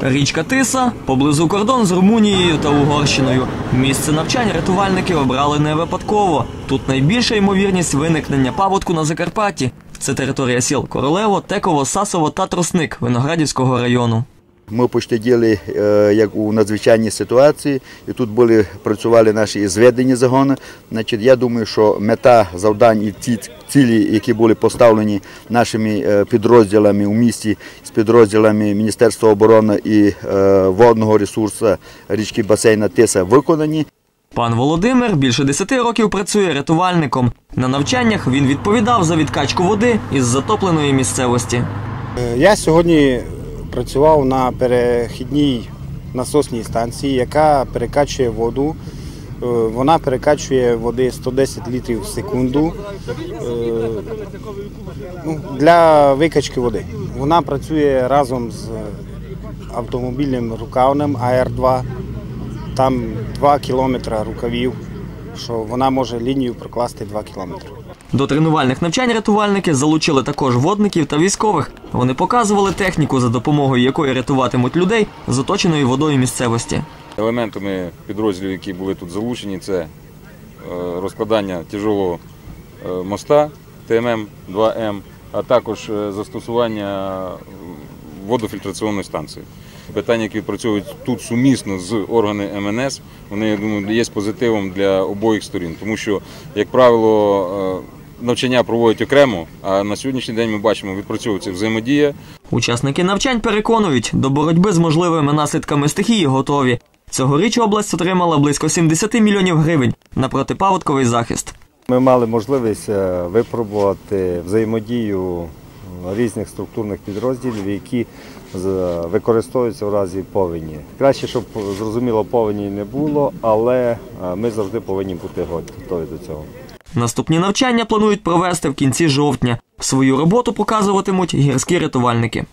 Річка Тиса поблизу кордон з Румунією та Угорщиною. Місце навчань рятувальники обрали не випадково. Тут найбільша ймовірність виникнення паводку на Закарпатті. Це територія сіл Королево, Теково, Сасово та Тросник Виноградівського району. Ми пощаділи е, як у надзвичайній ситуації, і тут були працювали наші зведені загони. Значить, я думаю, що мета завдань і ці цілі, які були поставлені нашими е, підрозділами у місті з підрозділами Міністерства оборони і е, водного ресурсу річки басейна Тиса виконані. Пан Володимир більше 10 років працює рятувальником. На навчаннях він відповідав за відкачку води із затопленої місцевості. Я сьогодні працював на перехідній насосній станції, яка перекачує воду. Е, Вона перекачує води 110 літрів в секунду е, ну, для викачки води. Вона працює разом з автомобільним рукавним АР-2. Там 2 кілометри рукавів, що вона може лінію прокласти 2 кілометри. До тренувальних навчань рятувальники залучили також водників та військових. Вони показували техніку, за допомогою якої рятуватимуть людей з оточеної водою місцевості. Елементами підрозділів, які були тут залучені, це е, розкладання тяжелого е, моста ТММ-2М, а також е, застосування водофільтраційної станції. Питання, які працюють тут сумісно з органами МНС, вони я думаю, є позитивом для обох сторін, тому що, як правило, е, навчання проводять окремо, а на сьогоднішній день ми бачимо, відпрацьовується взаємодія. Учасники навчань переконують, до боротьби з можливими наслідками стихії готові. Цьогоріч область отримала близько 70 мільйонів гривень на протипаводковий захист. Ми мали можливість е, випробувати взаємодію різних структурних підрозділів, які використовуються в разі повені. Краще, щоб зрозуміло повені не було, але е, ми завжди повинні бути готові до цього. Наступні навчання планують провести в кінці жовтня. Свою роботу показуватимуть гірські рятувальники.